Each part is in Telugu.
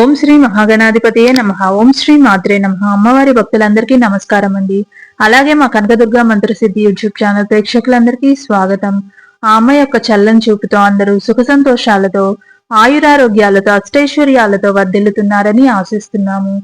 ఓం శ్రీ మహాగణాధిపతియే నమ. ఓం శ్రీ మాత్రే నమ. అమ్మవారి భక్తులందరికీ నమస్కారం అండి. అలాగే మా కనకదుర్గ మంత్రసిద్ధి యూట్యూబ్ ఛానల్ ప్రేక్షకులందరికీ స్వాగతం. ఆ అమ్మ యొక్క చల్లని చూపుతో అందరూ సుఖ సంతోషాలతో ఆయురారోగ్యాలతో అష్టైశ్వర్యాలతో వర్ధిల్లుతున్నారని ఆశిస్తున్నాము.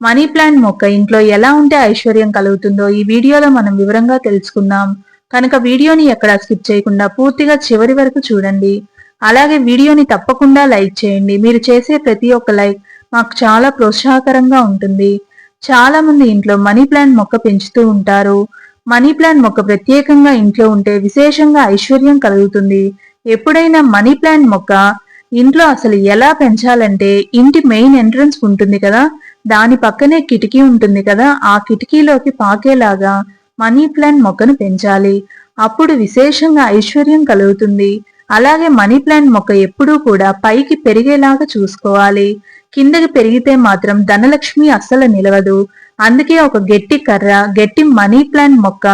మనీ ప్లాంట్ మొక్క ఇంట్లో ఎలా ఉంటే ఐశ్వర్యం కలుగుతుందో ఈ వీడియోలో మనం వివరంగా తెలుసుకుందాం. కనుక వీడియోని ఎక్కడా స్కిప్ చేయకుండా పూర్తిగా చివరి వరకు చూడండి. అలాగే వీడియోని తప్పకుండా లైక్ చేయండి. మీరు చేసే ప్రతి ఒక్క లైక్ మాకు చాలా ప్రోత్సాహకరంగా ఉంటుంది. చాలా మంది ఇంట్లో మనీ ప్లాంట్ మొక్క పెంచుతూ ఉంటారు. మనీ ప్లాంట్ మొక్క ప్రత్యేకంగా ఇంట్లో ఉంటే విశేషంగా ఐశ్వర్యం కలుగుతుంది. ఎప్పుడైనా మనీ ప్లాంట్ మొక్క ఇంట్లో అసలు ఎలా పెంచాలంటే ఇంటి మెయిన్ ఎంట్రన్స్ ఉంటుంది కదా? దాని పక్కనే కిటికీ ఉంటుంది కదా? ఆ కిటికీలోకి పాకేలాగా మనీ ప్లాంట్ మొక్కను పెంచాలి. అప్పుడు విశేషంగా ఐశ్వర్యం కలుగుతుంది. అలాగే మనీ ప్లాంట్ మొక్క ఎప్పుడూ కూడా పైకి పెరిగేలాగా చూసుకోవాలి. కిందకి పెరిగితే మాత్రం ధనలక్ష్మి అస్సలు నిలవదు. అందుకే ఒక గట్టి కర్ర గట్టి మనీ ప్లాంట్ మొక్క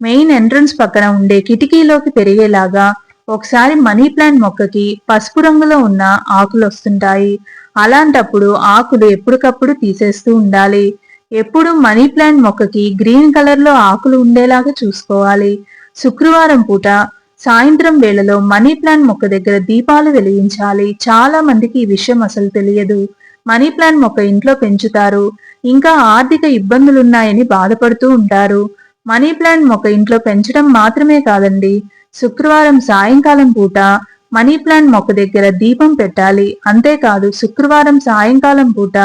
మెయిన్ ఎంట్రన్స్ పక్కన ఉండే కిటికీలోకి పెరిగేలాగా ఒకసారి మనీ ప్లాంట్ మొక్కకి పసుపు రంగులో ఉన్న ఆకులు వస్తుంటాయి. అలాంటప్పుడు ఆకులు ఎప్పటికప్పుడు తీసేస్తూ ఉండాలి. ఎప్పుడు మనీ ప్లాంట్ మొక్కకి గ్రీన్ కలర్లో ఆకులు ఉండేలాగా చూసుకోవాలి. శుక్రవారం పూట సాయంత్రం వేళలో మనీ ప్లాంట్ మొక్క దగ్గర దీపాలు వెలిగించాలి. చాలా మందికి ఈ విషయం అసలు తెలియదు. మనీ ప్లాంట్ మొక్క ఇంట్లో పెంచుతారు. ఇంకా ఆర్థిక ఇబ్బందులున్నాయని బాధపడుతూ ఉంటారు. మనీ ప్లాంట్ మొక్క ఇంట్లో పెంచడం మాత్రమే కాదండి. శుక్రవారం సాయంకాలం పూట మనీ ప్లాంట్ మొక్క దగ్గర దీపం పెట్టాలి. అంతేకాదు శుక్రవారం సాయంకాలం పూట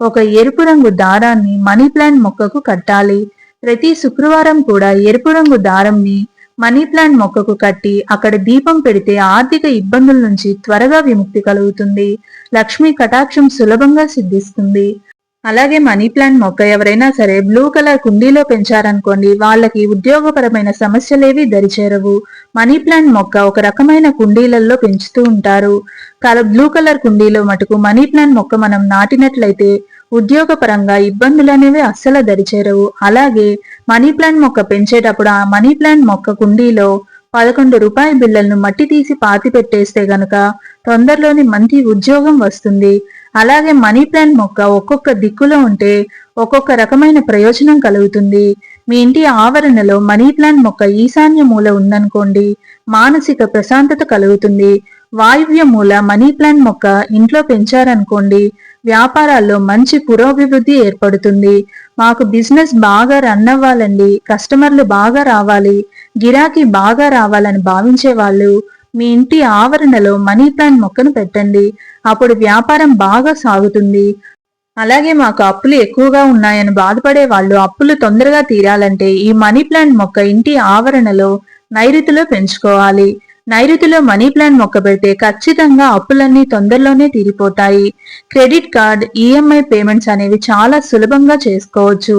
ఒక ఎరుపు రంగు దారాన్ని మనీ ప్లాంట్ మొక్కకు కట్టాలి. ప్రతి శుక్రవారం కూడా ఎరుపు రంగు దారంని మనీ ప్లాంట్ మొక్కకు కట్టి అక్కడ దీపం పెడితే ఆర్థిక ఇబ్బందుల నుంచి త్వరగా విముక్తి కలుగుతుంది. లక్ష్మీ కటాక్షం సులభంగా సిద్ధిస్తుంది. అలాగే మనీ ప్లాంట్ మొక్క ఎవరైనా సరే బ్లూ కలర్ కుండీలో పెంచారనుకోండి వాళ్ళకి ఉద్యోగపరమైన సమస్యలేవి దరిచేరవు. మనీ ప్లాంట్ మొక్క ఒక రకమైన కుండీలలో పెంచుతూ ఉంటారు. బ్లూ కలర్ కుండీలో మటుకు మనీ ప్లాంట్ మొక్క మనం నాటినట్లయితే ఉద్యోగపరంగా ఇబ్బందులు అనేవి అస్సలు దరిచేరవు. అలాగే మనీ ప్లాంట్ మొక్క పెంచేటప్పుడు ఆ మనీ ప్లాంట్ మొక్క కుండీలో పదకొండు రూపాయి బిళ్ళలను మట్టి తీసి పాతి పెట్టేస్తే గనుక తొందరలోని మంచి ఉద్యోగం వస్తుంది. అలాగే మనీ ప్లాంట్ మొక్క ఒక్కొక్క దిక్కులో ఉంటే ఒక్కొక్క రకమైన ప్రయోజనం కలుగుతుంది. మీ ఇంటి ఆవరణలో మనీ ప్లాంట్ మొక్క ఈశాన్య మూల ఉందనుకోండి మానసిక ప్రశాంతత కలుగుతుంది. వాయువ్య మూల మనీ ప్లాంట్ మొక్క ఇంట్లో పెంచారనుకోండి వ్యాపారాల్లో మంచి పురోభివృద్ధి ఏర్పడుతుంది. మాకు బిజినెస్ బాగా రన్ అవ్వాలండి కస్టమర్లు బాగా రావాలి గిరాకీ బాగా రావాలని భావించే వాళ్ళు మీ ఇంటి ఆవరణలో మనీ ప్లాంట్ మొక్కను పెట్టండి అప్పుడు వ్యాపారం బాగా సాగుతుంది. అలాగే మాకు అప్పులు ఎక్కువగా ఉన్నాయని బాధపడే వాళ్ళు అప్పులు తొందరగా తీరాలంటే ఈ మనీ ప్లాంట్ మొక్క ఇంటి ఆవరణలో నైరుతిలో పెంచుకోవాలి. నైరుతిలో మనీ ప్లాంట్ మొక్క పెడితే ఖచ్చితంగా అప్పులన్నీ తొందరలోనే తీరిపోతాయి. క్రెడిట్ కార్డ్ ఈఎంఐ పేమెంట్స్ అనేవి చాలా సులభంగా చేసుకోవచ్చు.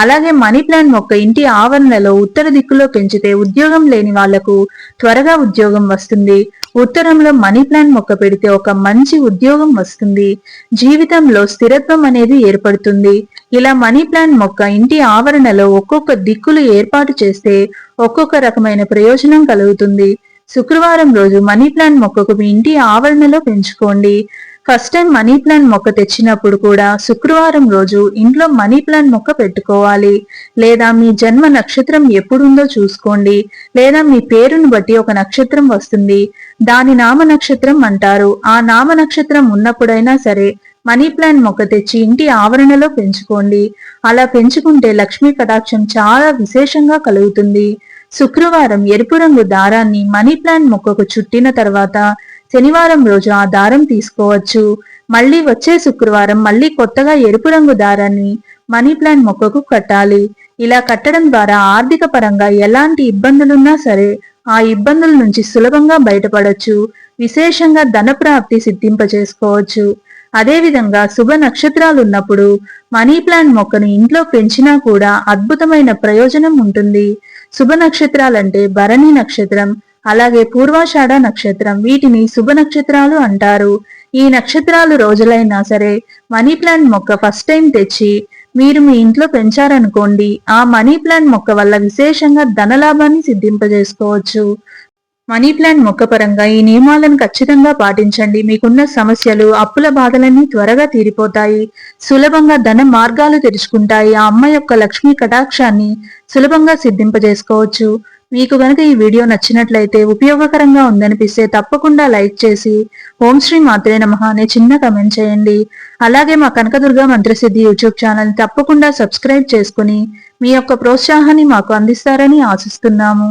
అలాగే మనీ ప్లాంట్ మొక్క ఇంటి ఆవరణలో ఉత్తర దిక్కులో పెంచితే ఉద్యోగం లేని వాళ్ళకు త్వరగా ఉద్యోగం వస్తుంది. ఉత్తరంలో మనీ ప్లాంట్ మొక్క పెడితే ఒక మంచి ఉద్యోగం వస్తుంది. జీవితంలో స్థిరత్వం అనేది ఏర్పడుతుంది. ఇలా మనీ ప్లాంట్ మొక్క ఇంటి ఆవరణలో ఒక్కొక్క దిక్కులు ఏర్పాటు చేస్తే ఒక్కొక్క రకమైన ప్రయోజనం కలుగుతుంది. శుక్రవారం రోజు మనీ ప్లాంట్ మొక్కకు మీ ఇంటి ఆవరణలో పెంచుకోండి. ఫస్ట్ టైం మనీ ప్లాంట్ మొక్క తెచ్చినప్పుడు కూడా శుక్రవారం రోజు ఇంట్లో మనీ ప్లాంట్ మొక్క పెట్టుకోవాలి. లేదా మీ జన్మ నక్షత్రం ఎప్పుడుందో చూసుకోండి. లేదా మీ పేరును బట్టి ఒక నక్షత్రం వస్తుంది. దాని నామ నక్షత్రం అంటారు. ఆ నామ నక్షత్రం ఉన్నప్పుడైనా సరే మనీ ప్లాంట్ మొక్క తెచ్చి ఇంటి ఆవరణలో పెంచుకోండి. అలా పెంచుకుంటే లక్ష్మీ కటాక్షం చాలా విశేషంగా కలుగుతుంది. శుక్రవారం ఎరుపు రంగు దారాన్ని మనీ ప్లాంట్ మొక్కకు చుట్టిన తర్వాత శనివారం రోజు ఆ దారం తీసుకోవచ్చు. మళ్ళీ వచ్చే శుక్రవారం మళ్ళీ కొత్తగా ఎరుపు రంగు దారాన్ని మనీ ప్లాంట్ మొక్కకు కట్టాలి. ఇలా కట్టడం ద్వారా ఆర్థిక పరంగా ఎలాంటి ఇబ్బందులున్నా సరే ఆ ఇబ్బందుల నుంచి సులభంగా బయటపడవచ్చు విశేషంగా ధనప్రాప్తి సిద్ధింపజేసుకోవచ్చు. అదేవిధంగా శుభ నక్షత్రాలు ఉన్నప్పుడు మనీ ప్లాంట్ మొక్కను ఇంట్లో పెంచినా కూడా అద్భుతమైన ప్రయోజనం ఉంటుంది. శుభ నక్షత్రాలంటే భరణి నక్షత్రం అలాగే పూర్వాషాఢ నక్షత్రం వీటిని శుభ నక్షత్రాలు అంటారు. ఈ నక్షత్రాలు రోజులైనా సరే మనీ ప్లాంట్ మొక్క ఫస్ట్ టైం తెచ్చి మీరు మీ ఇంట్లో పెంచారనుకోండి ఆ మనీ ప్లాంట్ మొక్క వల్ల విశేషంగా ధనలాభాన్ని సిద్ధింపజేసుకోవచ్చు. మనీ ప్లాంట్ మొక్కపరంగా ఈ నియమాలను ఖచ్చితంగా పాటించండి. మీకున్న సమస్యలు అప్పుల బాధలన్నీ త్వరగా తీరిపోతాయి. సులభంగా ధన మార్గాలు తెరుచుకుంటాయి. ఆ అమ్మ యొక్క లక్ష్మీ కటాక్షాన్ని సులభంగా సిద్ధింపజేసుకోవచ్చు. మీకు గనక ఈ వీడియో నచ్చినట్లయితే ఉపయోగకరంగా ఉందనిపిస్తే తప్పకుండా లైక్ చేసి ఓం శ్రీ మాత్రే నమ అనే చిన్న కమెంట్ చేయండి. అలాగే మా కనకదుర్గ మంత్రసిద్ధి యూట్యూబ్ ఛానల్ తప్పకుండా సబ్స్క్రైబ్ చేసుకుని మీ యొక్క ప్రోత్సాహాన్ని మాకు అందిస్తారని ఆశిస్తున్నాము.